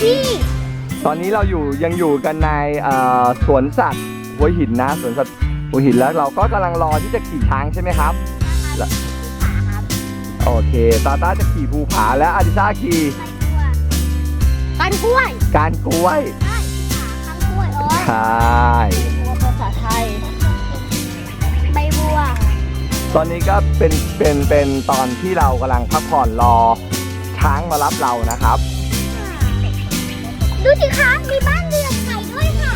ที่ตอนนี้เราอยู่ยังอยู่กันในเอ่อสวนสัตว์หัวหินนะสวนสัตว์หัวหินแล้วเราก็กำลังรอที่จะขี่ช้างใช่ไหมครับขาครับโอเคตาต้าจะขี่ภูผาและอาดิซ่าขี่กันกล้วยการกล้วยใช่ขากันกล้วยโอ้ยใช่บัวภาษาไทย ใบบัวตอนนี้ก็เป็นเป็นเป็นตอนที่เรากำลังพักผ่อนรอช้างมารับเรานะครับ ดูสิคะ มีบ้านเรือนไทยด้วยค่ะ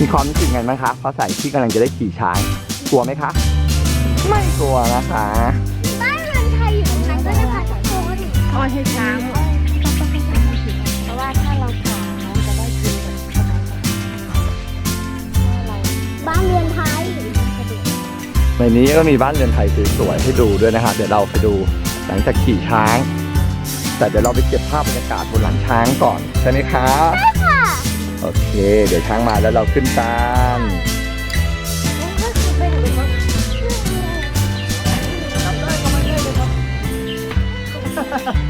มีความรู้สึกไงบ้างคะเพราะใส่ที่กำลังจะได้ขี่ช้างกลัวไหมคะ ไม่กลัวนะคะบ้านเรือนไทยอยู่ตรงนั้นด้วยนะคะทุกคนอ้อยให้ช้างเพราะว่าถ้าเราผ่าน้องจะได้กินแบบสบายๆถ้าเราบ้านเรือนไทยสะดวกในนี้ก็มีบ้านเรือนไทยสวยๆให้ดูด้วยนะครับเดี๋ยวเราไปดูหลังจากขี่ช้าง แต่เดี๋ยวเราไปเก็บภาพบรรยากาศบนหลังช้างก่อนใช่ไหมคะค่ะโอเค เดี๋ยวช้างมาแล้วเราขึ้นตามก็คือเป็นถ่า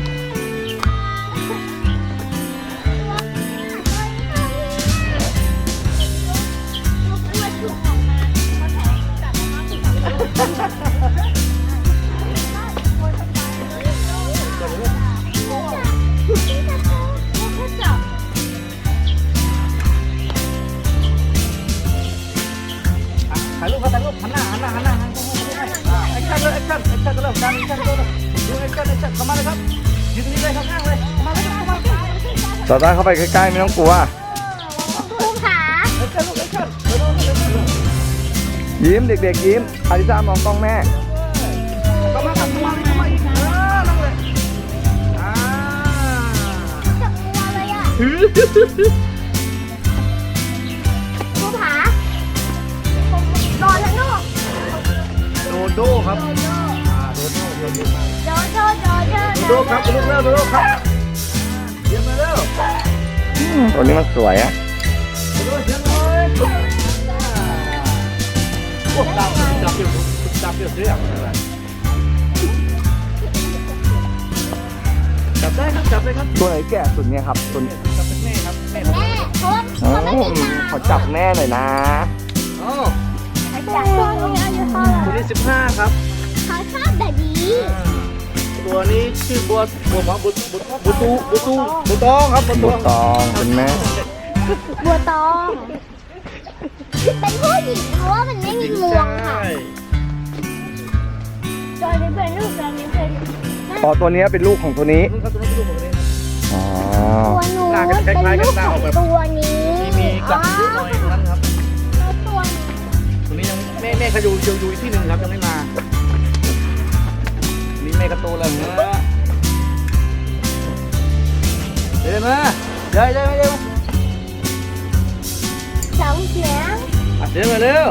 ย ต่อต้านเข้าไปใกล้ๆไม่ต้องกลัวภูขาแอคชั่นลูกแอคชั่นเดี๋ยวเราเดี๋ยวเรายิ้มเด็กๆยิ้มอาริซ่ามองกล้องแม่เข้ามาครับเข้ามาเข้ามาอีกเออนั่งเลยอ่าจับตัวเลยอะภูผาโดนแล้วลูกโดโด้ครับอ่าโดโด้โดโด้โดนโดนโดนโดนโดโด้ครับลูกเร็วโดโด้ครับเยี่ยมมาเร็ว ตัวนี้มันสวยอะโดโด้เยี่ยมเลยโอ้จับจับเดี๋ยวจับเดี๋ยวเสียจับได้ครับจับได้ครับตัวไหนแก่สุดเนี่ยครับตัวนี้จับเป็นแม่ครับแม่แม่เพราะว่าโอ้เขาไม่มีตาขอจับแน่หน่อยนะอ๋อจับตัวนี้อายุเท่าไหร่ตัวนี้สิบห้าครับเขาชอบแบบนี้ ตัวนี้ชื่อบัวบัวหมอบุบุบุตูบุตูบุตองครับบุบุตตององคุณแม่บัวตอง เป็นผู้หญิงเพราะว่ามันไม่มีงวงค่ะ ตอนนี้เป็นลูกตอนนี้เป็นอ๋อตัวนี้เป็นลูกของตัวนี้นู่นครับตัวนู้นตัวนู้นตัวนี้ อ๋อตัวนู้นเป็นลูกของตัวนี้มีกลับเยอะหน่อยตรงนั้นครับแล้วตัวนี้ ตัวนี้ยังแม่แม่เขาอยู่อยู่อยู่อีกที่หนึ่งครับยังไม่มา นี่แม่กระโตแล้วนะเดินมาเดินเดินมาเดินมาสองเสียงอะเดินมาเร็ว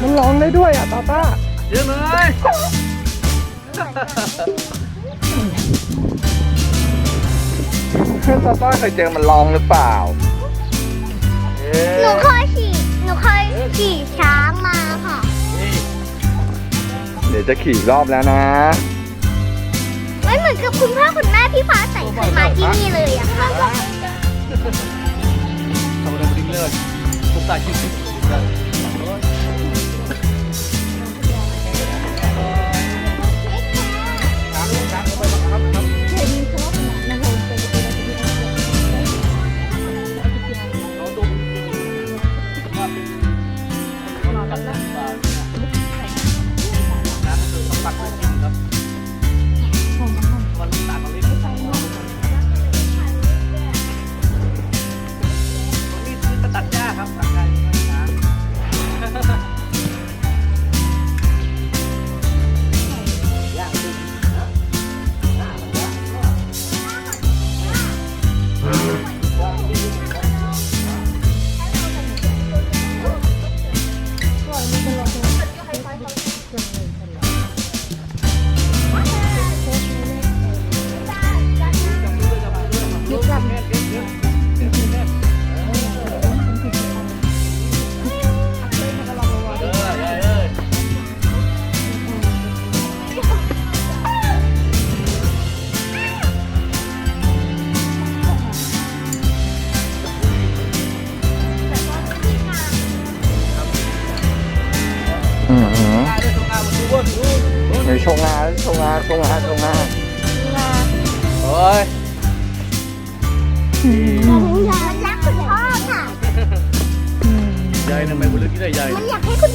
มันร้องได้ด้วยอะตาต้าเดินมาเลยตาต้าเคยเจอมันร้องหรือเปล่า ดี๋ยวจะขี่อีกรอบแล้วนะ ไม่เหมือนกับคุณพ่อคุณแม่พี่ฟ้าใส่เคยมาที่นี่เลยอะค่ะ ทำอะไรบริเลิศผมตายชื่อสิ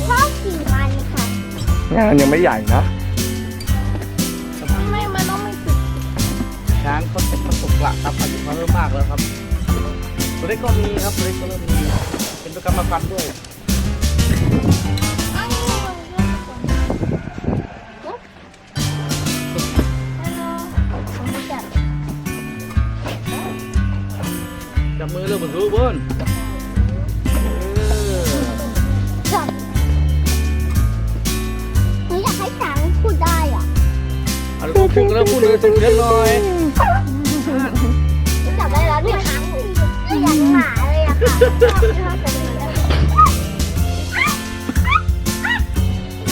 พ่อขี่มันค่ะงานยังไม่ใหญ่นะไม่มันต้องไม่ติดช้างเขาเป็นประสบหลักครับอายุเขาเริ่มมากแล้วครับตัวเล็กก็มีครับตัวเล็กก็เริ่มมีเป็นตัวกรรมพันธุ์ด้วยจับมือเริ่มเหมือนรู้เบิ้ล พูดแล้วพูดเลยสิเล็กน้อยจับได้แล้วเนี่ยช้างหนูอยากหมาเลยอะค่ะ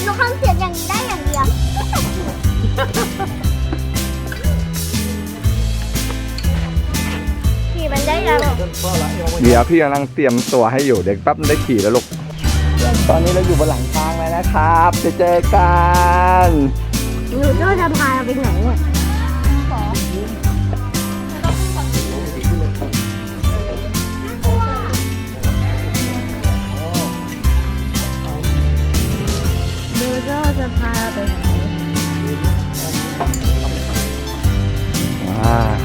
หนูทำเสียงอย่างนี้ได้อย่างเดียวขี่มันได้ยังเดินพ่อละเอาไว้เดี๋ยวพี่กำลังเตรียมตัวให้อยู่เด็กแป๊บนึงได้ขี่แล้วลูกตอนนี้เราอยู่บนหลังช้างแล้วนะครับ จะเจอกัน หนูก็จะพาไปไหนอะขอดูก็จะพาไปไหน ว้า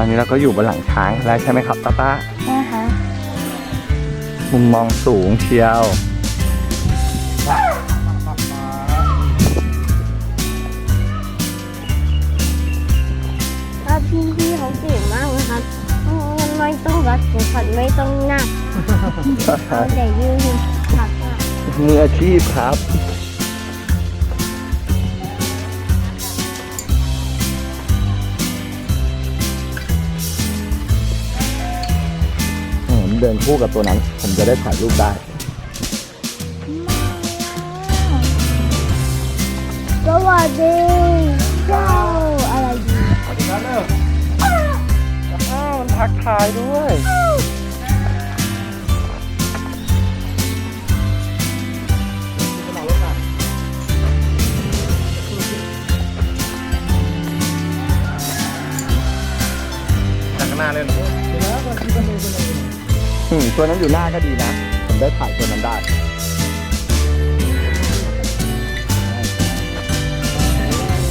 อนนี้เราก็อยู่บนหลังช้างแล้วใช่ไหมครับตาตานะคะมุมมองสูงเชียวถ้าพี่พี่เขาเก่งมากนะครับมันไม่ต้องรัดเข็มขัดไม่ต้องหนักเอาแต่ยืนขัดอะมืออาชีพครับ เดินคู่กับตัวนั้น ผมจะได้ถ่ายรูปได้สวัสดีเจ้าอะไรดีสวัสดีครับเลิกอ้าวมันทักทายด้วย ตัวนั้นอยู่หน้าก็ดีนะ ผมได้ถ่ายตัวนั้นได้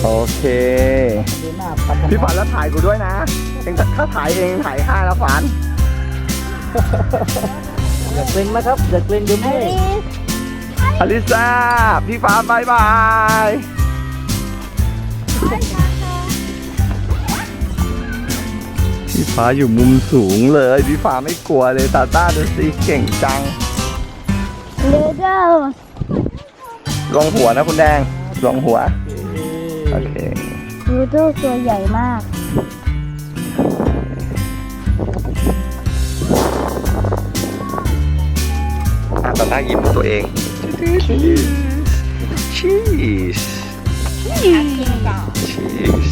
โอเคดูหน้าปัดพี่ฝันแล้วถ่ายกูด้วยนะเองถ้าถ่ายเองถ่ายห้าแล้วฝันอย่าเกรงนะครับอย่าเกรงเดี๋ยวอันเมื่อยนี้อลิซาพี่ฟ้าบายบาย พี่ฟ้าอยู่มุมสูงเลยพี่ฟ้าไม่กลัวเลยตาต้าดูสิเก่งจังเลเดอร์ลงหัวนะคุณแดงลงหัวโอเคเลเดอร์ตัวใหญ่มากอะตาต้ายิ้มตัวเองชีสชีส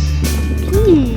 โอ้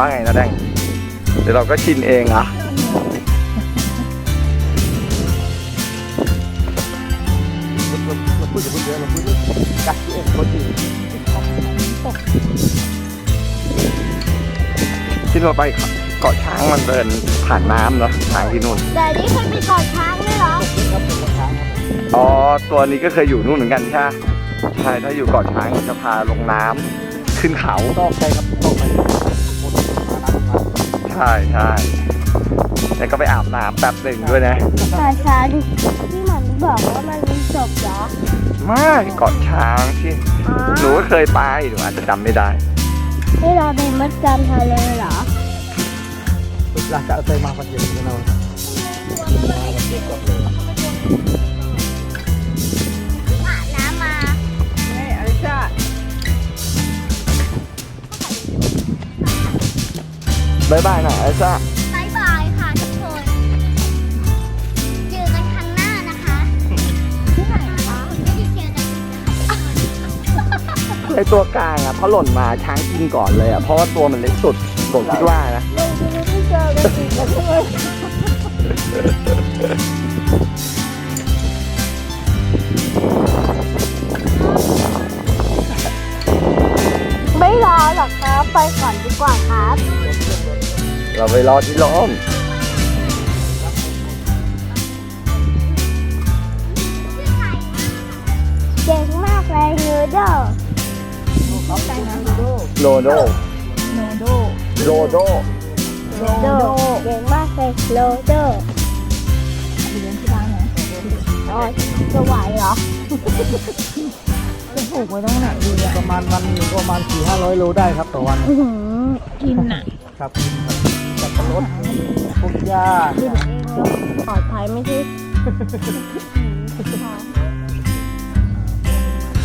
ว่าไงนะแดง เดี๋ยวเราก็ชินเองอะเราพูดกับเพื่อนเราพูดเรื่องกัดที่เอ็นคนอื่นที่เราไปเกาะช้างมันเดินผ่านน้ำเนาะทางที่นู่น แต่นี่เคยไปกอดช้างด้วยเหรอครับเป็นช้างครับอ๋อตัวนี้ก็เคยอยู่นู่นเหมือนกันใช่ไหมใช่ถ้าอยู่เกาะช้างจะพาลงน้ำขึ้นเขาตอกใจครับตอกไปหมดมาใช่ใช่แล้วก็ไปอาบน้ำแป๊บหนึ่งด้วยนะแต่ช้างที่มันบอกว่ามันมีศพเหรอไมาเกาะช้างที่อ๋อหนูก็เคยไปหนูอาจจะจำไม่ได้ที่เราไปมัดจำทะเลเหรอใ lah kat atas mah pasir kenal. อา บายบายหน่อยไอซ่าบายบายค่ะทุกคนเจอกันครั้งหน้านะคะที่ไหนคะไม่ได้เจอกันไอตัวกลางอะเพราะหล่นมาช้างกินก่อนเลยอะเพราะว่าตัวมันเล็กสุดผมคิดว่านะไม่รอหรอกครับ ไปก่อนดีกว่าครับ เราไปรอที่ล้มเก่งมากเลยนูโดโลโดโนโดโลโดโลโดเก่งมากเลยโลโดเลี้ยงที่บ้านนะอ๋อจะไหวเหรอจะปลูกไว้ตรงไหนดีอะประมาณวันหนึ่งประมาณสี่ห้าร้อยโลได้ครับต่อวันอื้อหือกินอะครับสั บปะรดพวกหญ้ากินเองเลยปลอดภัยไม่ใช่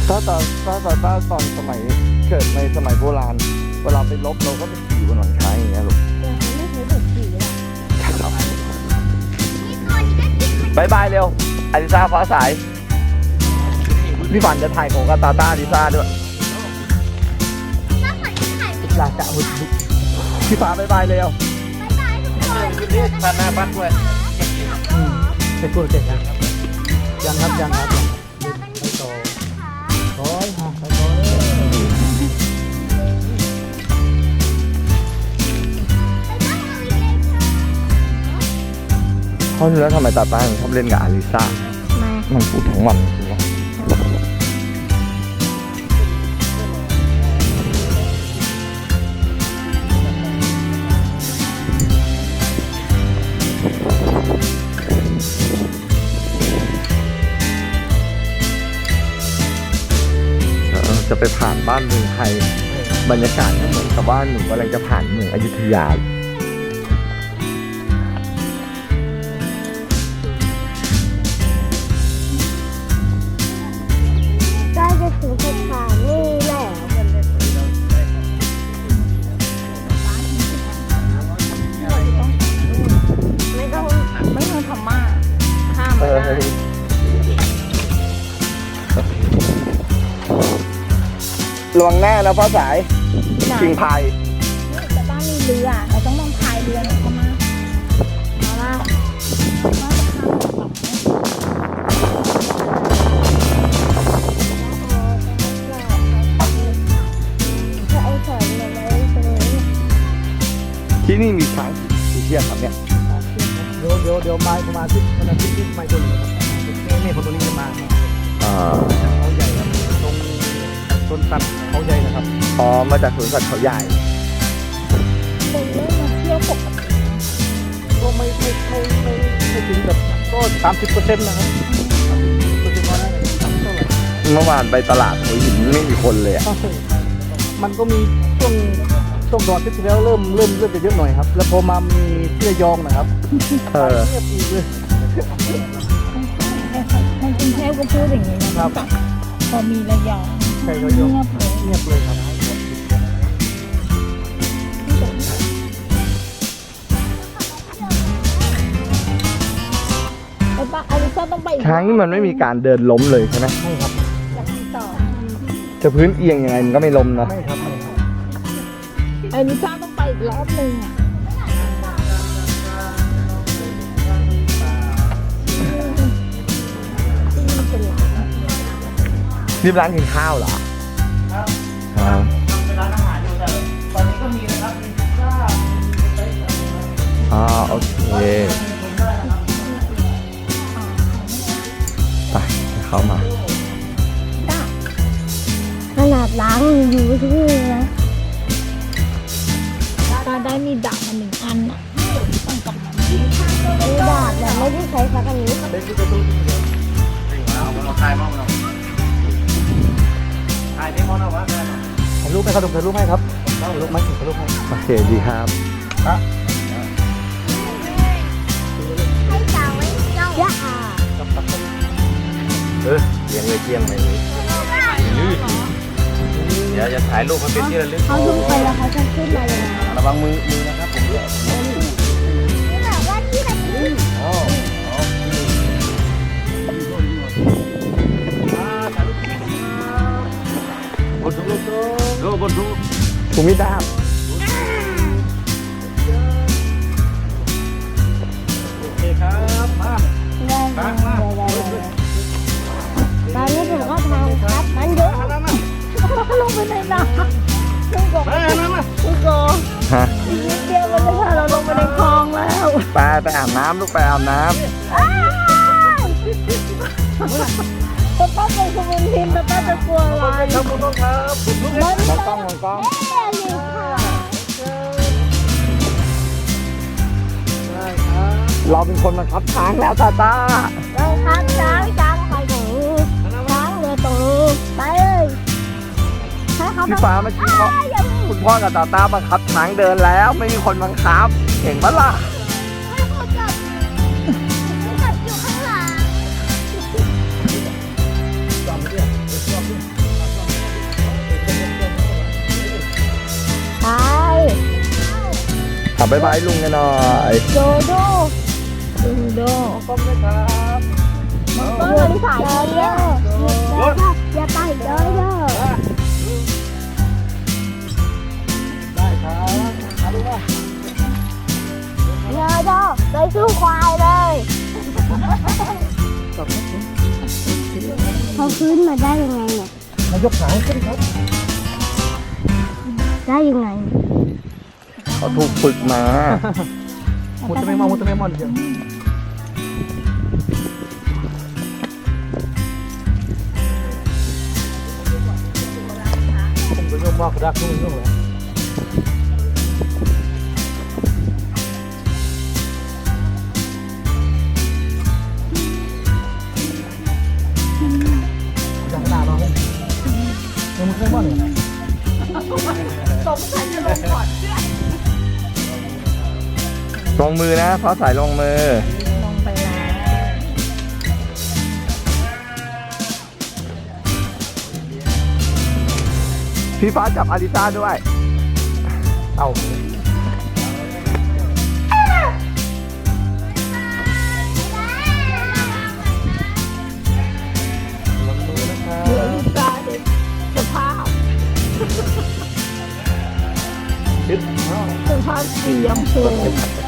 ถ้าตอนถ้าตอนถ้าตอนสมัยเกิดในสมัยโบราณ เวลาไปลบเราก็ไปขี่บนหลังช้างอย่างเงี้ยลูกไม่เคยถูกขี่เลยบายบายเร็วอาริซาฟ้าสายพี่ฝันจะถ่ายของกบตาตาอาริซาด้วย lah kat hut พี่ฟ้าบายบายเร็ว ผ่านหน้าบ้านด้วยไปพูดเสร็จยังยังครับยังครับไปต่อร้อยฮะไปต่อเลยเขารู้แล้วทำไมตาต้าถึงชอบเล่นกับอาริซามามันพูดทั้งวันจริง จะไปผ่านบ้านเมืองไทย บรรยากาศก็เหมือนกับว่าหนูกำลังจะผ่านเมืองอยุธยา ระวังหน้านะพ่อสายไหนชิงพายแต่บ้านมีเรือ เราต้องต้องพายเรือหน่อ จากสวนสัตว์เขาใหญ่คนเล่นมาเที่ยวปกติก็ไม่ไม่ไม่ไม่ไม่ถึงแบบก็สามสิบเปอร์เซ็นต์นะครับสามสิบเปอร์เซ็นต์ว่าได้สามเท่าไหร่เมื่อวานไปตลาดหัวหินไม่มีคนเลยอะมันก็มีช่วงช่วงดอนที่แล้วเริ่มเริ่มเริ่มจะเยอะหน่อยครับ แล้วพอมามีเสื้อยองนะครับเออเงียบอีกเลยในกรุงเทพก็พูดอย่างนี้นะครับพอมีระยองใช่เขาเงียองยบเลยเงียบเลยครับ ต้องไปอีกช้างนี่มันไม่มีการเดินล้มเลยใช่ไหมไม่ครับต่อจะพื้นเอียงยังไงมันก็ไม่ล้มนะไม่ครับไม่ครับอาริซาต้องไปอีกรอบหนึ่งอะนี่ร้านกินข้าวเหรอครับอ่าเป็นร้านอาหารอยู่แต่ตอนนี้ก็มีนะครับมีพิซซ่ามีสเต็กอะไรอ่าโอเค เข้ามาขนาดล้างอยู่ทุกเลยนะตอนมีดาบมาหนึ่งอันอะมีดาบแต่ไม่ได้ใช้สักอันนี้ถ่ายรูปให้ครับถ่ายรูปให้ครับถ่ายรูปไหมถ่ายรูปไหมโอเคดีครับให้จ่าไว้เจ้า ยี่ยมเลยลื่นเดี๋ยวจะถ่ายรูปมาเป็นที่ระลึกเขาลงไปแล้วเขาจะขึ้นมาเลยนะระวังมือมือนะครับผมเนี่ยนี่แบบว่าที่แบบนี้อ๋ออ๋ออ่าถ่ายรูปบนรูปดูบนรูปภูมิดาบโอเคครับมา ลงไปในน้ำลุงกบมามามาลุงกบฮะอีกนิดเดียวมันจะพาเราลงไปในคลองแล้วไปไปอาบน้ำลูกไปอาบน้อ้าวป้าป้าเป็นคนบุญทีมป้าป้าจะกลัวอะไรครับคุณต้องครับคุณลูกมันำมองกล้องมองกล้องแย่เลยค่ะได้ครับเราเป็นคนมาขับช้างแล้วตาตา เราครับช้างช้างไปตรงนี้ช้างเรือตรงนี้ไปเลยให้เขา พี่ฟ้าเมื่อกี้เขาอ้าวอย่าเพิ่งคุณพ่อกับตาตาบังคับช้างเดินแล้ว ไม่มีคนบังคับเก่งปะล่ะให้เขาจับจับอยู่ข้างหลังไปขับบ๊ายบายลุงกันหน่อยโดโดดูโดก้มเลยครับก็เลยสายเยอะอย่ ยกหางขึ้นครับ ได้ยังไงเขาถูกฝึกมามุตเตเมมอนมุตเตเมมอนเดียวผมก็ยกมากรักนุ่งนุ่งเลย งมือนะฟ้าใสลงมือ ลงไปแล้วพี่ฟ้าจับอาริซ่าด้วย เอาสภาพดึ๊ดสภาพสีชมพูพี่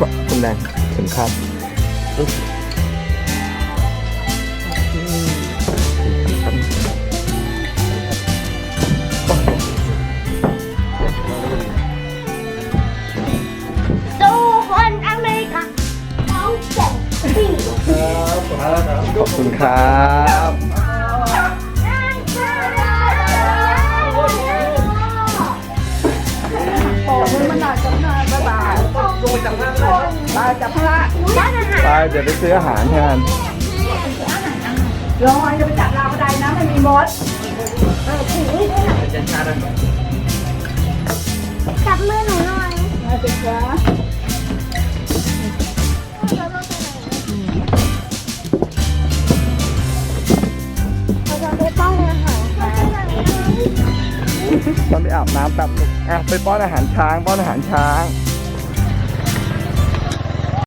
ฟ้าคุณแดงเข็มขัดครับดูคนอเมริกาเขาเจ๋งปี ขอบคุณครับ ร้านอาหารไปเดี๋ยวไปซื้ออาหารแทนระวังจะไปจับราวกระไดนะมันมีมดจะชาดันจับมือหนูหน่อยมาสิคะเราจะไปป้อนอาหารค่ะตอนไปอาบน้ำแป๊บอะไปป้อนอาหารช้าง ป้อนอาหารช้าง